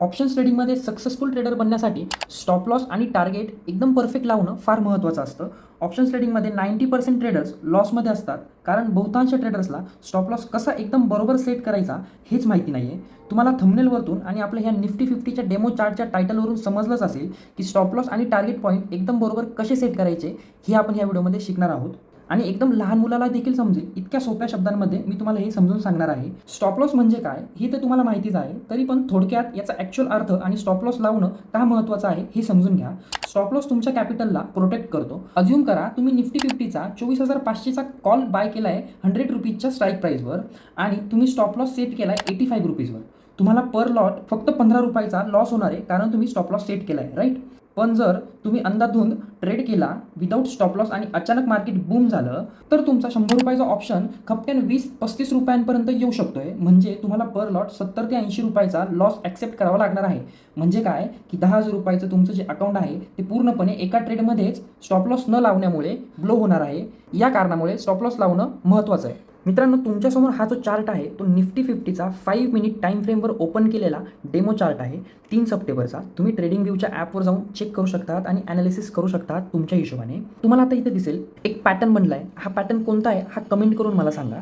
Options ट्रेडिंगमध्ये successful trader बनण्यासाठी stop loss आणि टार्गेट एकदम परफेक्ट लावणं फार महत्त्वाचं असतं. ऑप्शन्स ट्रेडिंगमध्ये नाईंटी पर्सेंट ट्रेडर्स लॉसमध्ये असतात कारण बहुतांश ट्रेडर्सला स्टॉप लॉस कसा एकदम बरोबर सेट करायचा हेच माहिती नाही आहे तुम्हाला थंबनेलवरतून आणि आपल्या ह्या निफ्टी फिफ्टीच्या डेमो चार्टच्या टायटलवरून समजलंच असेल की स्टॉप लॉस आणि टार्गेट पॉईंट एकदम बरोबर कसे सेट करायचे हे आपण ह्या व्हिडिओमध्ये शिकणार आहोत. आणि एकदम लहान मुलाला देखील समजेल. इतक्या सोप्या शब्दांमध्ये मी तुम्हाला हे समजून सांगणार आहे. स्टॉप लॉस म्हणजे काय? हे तर तुम्हाला माहितीच आहे. तरी पण थोडक्यात याचा ॲक्च्युअल अर्थ आणि स्टॉप लॉस लावणं का महत्त्वाचं आहे हे समजून घ्या. स्टॉप लॉस तुमच्या कॅपिटलला प्रोटेक्ट करतो. अज्युम करा तुम्ही निफ्टी फिफ्टीचा चोवीस हजार पाचशेचा कॉल बाय केला आहे हंड्रेड रुपीजच्या स्ट्राईक प्राईसवर आणि तुम्ही स्टॉप लॉस सेट केला आहे एटी फाईव्ह रुपीजवर तुम्हाला पर लॉट फक्त पंधरा रुपयाचा लॉस होणार आहे कारण तुम्ही स्टॉप लॉस सेट केला आहे राईट पण जर तुम्ही अंदाधुंद ट्रेड केला विदाऊट स्टॉप लॉस आणि अचानक मार्केट बूम झालं तर तुमचा शंभर रुपयाचा ऑप्शन खपट्यान वीस पस्तीस रुपयांपर्यंत येऊ शकतोय. म्हणजे तुम्हाला पर लॉट सत्तर ते ऐंशी रुपयाचा लॉस ॲक्सेप्ट करावा लागणार आहे. म्हणजे काय? की दहा हजार रुपयाचं तुमचं जे अकाउंट आहे ते पूर्णपणे एका ट्रेडमध्येच स्टॉप लॉस न लावण्यामुळे ब्लो होणार आहे. या कारणामुळे स्टॉप लॉस लावणं महत्त्वाचं आहे. मित्रांनो तुमच्यासमोर हा जो चार्ट आहे तो निफ्टी फिफ्टीचा फाईव्ह मिनिट टाईम फ्रेमवर ओपन केलेला डेमो चार्ट आहे. तीन सप्टेंबरचा. तुम्ही ट्रेडिंग व्ह्यूच्या ॲपवर जाऊन चेक करू शकतात आणि ॲनालिसिस करू शकतात तुमच्या हिशोबाने. तुम्हाला आता इथे दिसेल एक पॅटर्न बनला आहे हा पॅटर्न कोणता आहे हा कमेंट करून मला सांगा.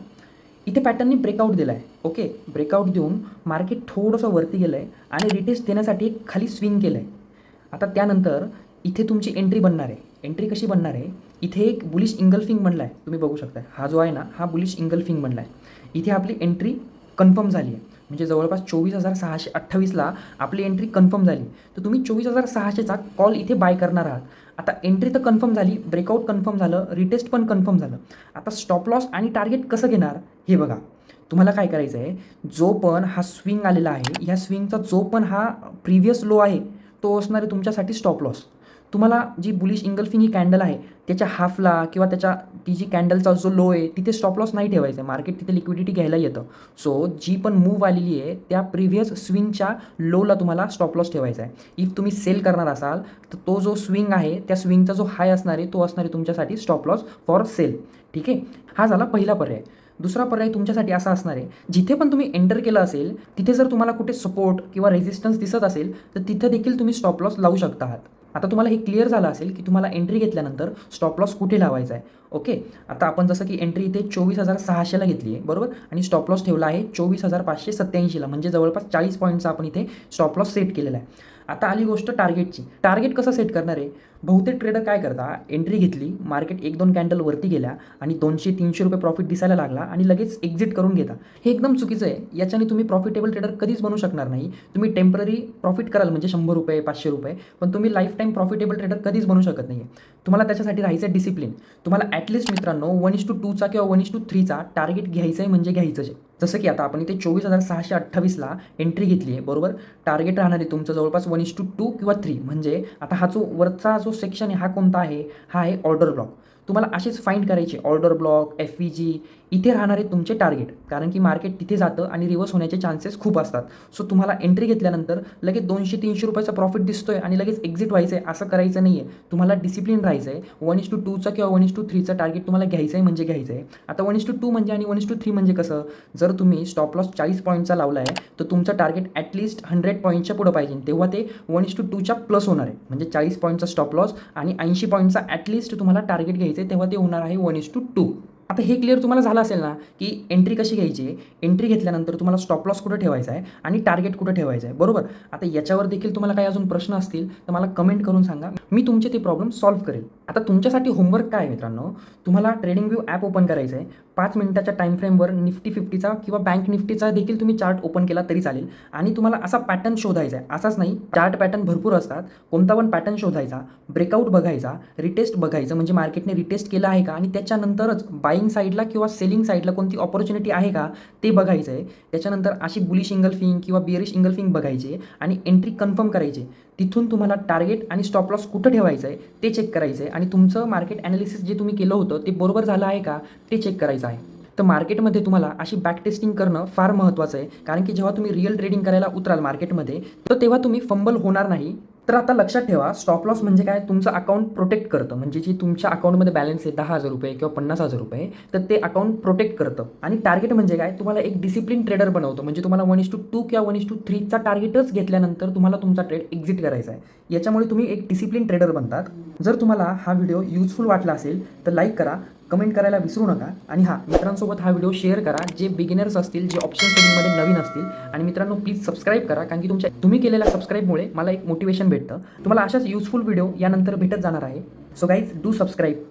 इथे पॅटर्ननी ब्रेकआउट दिला आहे ओके ब्रेकआउट देऊन मार्केट थोडंसं वरती गेलं आहे आणि रिटेस्ट देण्यासाठी एक खाली स्विंग केलं आहे आता त्यानंतर इथे तुमची एंट्री बनणार आहे. एंट्री कशी बनणार आहे? इथे एक बुलिश इंगल्फिंग बनला आहे तुम्ही बघू शकता हा जो आहे ना हा बुलिश इंगल्फिंग बनला आहे इथे आपली एंट्री कन्फर्म झाली आहे. म्हणजे जवळपास चोवीस हजार सहाशे अठ्ठावीसला आपली एंट्री कन्फर्म झाली. तर तुम्ही चोवीस हजार सहाशेचा कॉल इथे बाय करणार आहात. आता एंट्री तर कन्फर्म झाली ब्रेकआउट कन्फर्म झालं रिटेस्ट पण कन्फर्म झालं. आता स्टॉप लॉस आणि टार्गेट कसं घेणार? हे बघा. तुम्हाला काय करायचं आहे जो पण हा स्विंग आलेला आहे ह्या स्विंगचा जो पण हा प्रिव्हियस लो आहे तो असणार आहे तुमच्यासाठी स्टॉप लॉस तुम्हाला जी बुलिश इंगल्फिंग ही कॅन्डल आहे त्याच्या हाफला किंवा त्याच्या ती जी कॅन्डलचा जो लो आहे तिथे स्टॉप लॉस नाही ठेवायचं. आहे मार्केट तिथे लिक्विडिटी घ्यायला येतं. सो जी पण मूव आलेली आहे त्या प्रिव्हियस स्विंगच्या लोला तुम्हाला स्टॉप लॉस ठेवायचा आहे. इफ तुम्ही सेल करणार असाल तर तो जो स्विंग आहे त्या स्विंगचा जो हाय असणार आहे तो असणार आहे तुमच्यासाठी स्टॉप लॉस फॉर सेल ठीक आहे? हा झाला पहिला पर्याय. दुसरा पर्याय तुमच्यासाठी असा असणार आहे जिथे पण तुम्ही एंटर केलं असेल तिथे जर तुम्हाला कुठे सपोर्ट किंवा रेझिस्टन्स दिसत असेल तर तिथे देखील तुम्ही स्टॉप लॉस लावू शकता आहात. आता तुम्हाला हे क्लिअर झालं असेल की तुम्हाला एंट्री घेतल्यानंतर स्टॉप लॉस कुठे लावायचा आहे? ओके आता आपण जसं की एंट्री इथे चोवीस हजार सहाशेला घेतली आहे बरोबर? आणि स्टॉप लॉस ठेवला आहे चोवीस हजार पाचशे सत्त्याऐंशीला म्हणजे जवळपास चाळीस पॉईंटचा आपण इथे स्टॉप लॉस सेट केलेला आहे. आता आली गोष्ट टार्गेटची टार्गेट कसं सेट करणार आहे? बहुतेक ट्रेडर काय करता? एंट्री घेतली मार्केट एक दोन कॅन्डल वरती गेल्या आणि दोनशे तीनशे रुपये प्रॉफिट दिसायला लागला आणि लगेच एक्झिट करून घेता. हे एकदम चुकीचं आहे. याच्याने तुम्ही प्रॉफिटेबल ट्रेडर कधीच बनू शकणार नाही. तुम्ही टेंपररी प्रॉफिट कराल म्हणजे शंभर रुपये पाचशे रुपये पण तुम्ही लाईफ टाईम प्रॉफिटेबल ट्रेडर कधीच बनू शकत नाही तुम्हाला त्याच्यासाठी राहायचं आहे डिसिप्लिन तुम्हाला ॲटलिस्ट मित्रांनो वन इस टू टूचा किंवा वन इस टू थ्रीचा टार्गेट घ्यायचं आहे म्हणजे घ्यायचंच आहे. जसं की आता आपण इथे चोवीस हजार सहाशे अठ्ठावीसला एंट्री घेतली आहे बरोबर? टार्गेट राहणार आहे तुमचं जवळपास वन इस टू टू किंवा थ्री म्हणजे आता हा जो वरचा जो सेक्शन आहे हा कोणता आहे? हा आहे ऑर्डर ब्लॉक तुम्हाला असेच फाईंड करायचे. Order block F V G इथे राहणारे तुमचे टार्गेट कारण की मार्केट तिथे जातं आणि रिव्हर्स होण्याचे चान्सेस खूप असतात. सो तुम्हाला एंट्री घेतल्यानंतर लगेच दोनशे तीनशे रुपयाचा प्रॉफिट दिसतोय आणि लगेच एक्झिट व्हायचं आहे असं करायचं नाही आहे तुम्हाला डिसिप्लिन राहायचं आहे वन इस टू टूचा किंवा वन इस टू थ्रीचा टार्गेट तुम्हाला घ्यायचं आहे म्हणजे घ्यायचं आहे आता वन इस टू टू म्हणजे आणि वन इस टू थ्री म्हणजे कसं? जर तुम्ही स्टॉप लॉस चाळीस पॉईंटचा लावला आहे तर तुमचं टार्गेट ॲटलिस्ट हंड्रेड पॉईंटच्या पुढं पाहिजे. तेव्हा ते वन इस टू टूच्या प्लस होणार आहे. म्हणजे चाळीस पॉईंटचा स्टॉप लॉस आणि ऐंशी पॉईंटचा ॲटलिस्ट तुम्हाला टार्गेट घ्यायचं आहे तेव्हा ते होणार आहे वन इज टू टू आता हे क्लिअर तुम्हाला झालं असेल ना की एंट्री कशी घ्यायची? आहे एंट्री घेतल्यानंतर तुम्हाला स्टॉप लॉस कुठं ठेवायचा आहे आणि टार्गेट कुठं ठेवायचं आहे? बरोबर? आता याच्यावर देखील तुम्हाला काही अजून प्रश्न असतील तर मला कमेंट करून सांगा. मी तुमचे ते प्रॉब्लेम सॉल्व्ह करेल. आता तुमच्यासाठी होमवर्क काय आहे मित्रांनो? तुम्हाला ट्रेडिंग व्यू ॲप ओपन करायचं आहे पाच मिनिटाच्या टाईम फ्रेमवर निफ्टी फिफ्टीचा किंवा बँक निफ्टीचा देखील तुम्ही चार्ट ओपन केला तरी चालेल. आणि तुम्हाला असा पॅटर्न शोधायचा आहे असाच नाही चार्ट पॅटर्न भरपूर असतात. कोणता पण पॅटर्न शोधायचा ब्रेकआउट बघायचा रिटेस्ट बघायचं म्हणजे मार्केटने रिटेस्ट केलं आहे का? आणि त्याच्यानंतरच बाईंग साईडला किंवा सेलिंग साईडला कोणती ऑपॉर्च्युनिटी आहे का? ते बघायचं आहे त्याच्यानंतर अशी बुलिश इंगल्फिंग किंवा बिअरिश इंगल्फिंग बघायचे आणि एंट्री कन्फर्म करायची. तिथून तुम्हाला टार्गेट आणि स्टॉप लॉस कुठं ठेवायचं आहे ते चेक करायचं आहे आणि तुमचं मार्केट ॲनालिसिस जे तुम्ही केलं होतं ते बरोबर झालं आहे का ते चेक करायचं आहे. तर मार्केटमध्ये तुम्हाला अशी बॅक टेस्टिंग करणं फार महत्त्वाचं आहे. कारण की जेव्हा तुम्ही रिअल ट्रेडिंग करायला उतराल मार्केटमध्ये तर तेव्हा तुम्ही फंबल होणार नाही. तर आता लक्षात ठेवा स्टॉप लॉस म्हणजे काय? तुमचं अकाउंट प्रोटेक्ट करतं. म्हणजे जी तुमच्या अकाउंटमध्ये बॅलन्स आहे दहा हजार रुपये किंवा पन्नास हजार रुपये तर ते अकाउंट प्रोटेक्ट करतं. आणि टार्गेट म्हणजे काय? तुम्हाला एक डिसिप्लिन ट्रेडर बनवतं. म्हणजे तुम्हाला वन इस टू टू किंवा वन इस टू थ्रीचा टार्गेटच घेतल्यानंतर तुम्हाला तुमचा ट्रेड एक्झिट करायचा आहे. याच्यामुळे तुम्ही एक डिसिप्लिन ट्रेडर बनतात. जर तुम्हाला हा व्हिडिओ युजफुल वाटला असेल तर लाईक करा. कमेंट करायला विसरू नका. आणि हा मित्रांसोबत हा व्हिडिओ शेअर करा. जे बिगिनर्स असतील जे ऑप्शन ट्रेडिंगमध्ये नवीन असतील आणि मित्रांनो प्लीज सबस्क्राईब करा. कारण की तुमच्या तुम्ही केलेल्या सबस्क्राईबमुळे मला एक मोटिवेशन भेटतं. तुम्हाला अशाच युजफुल व्हिडिओ यानंतर भेटत जाणार आहे. So guys do subscribe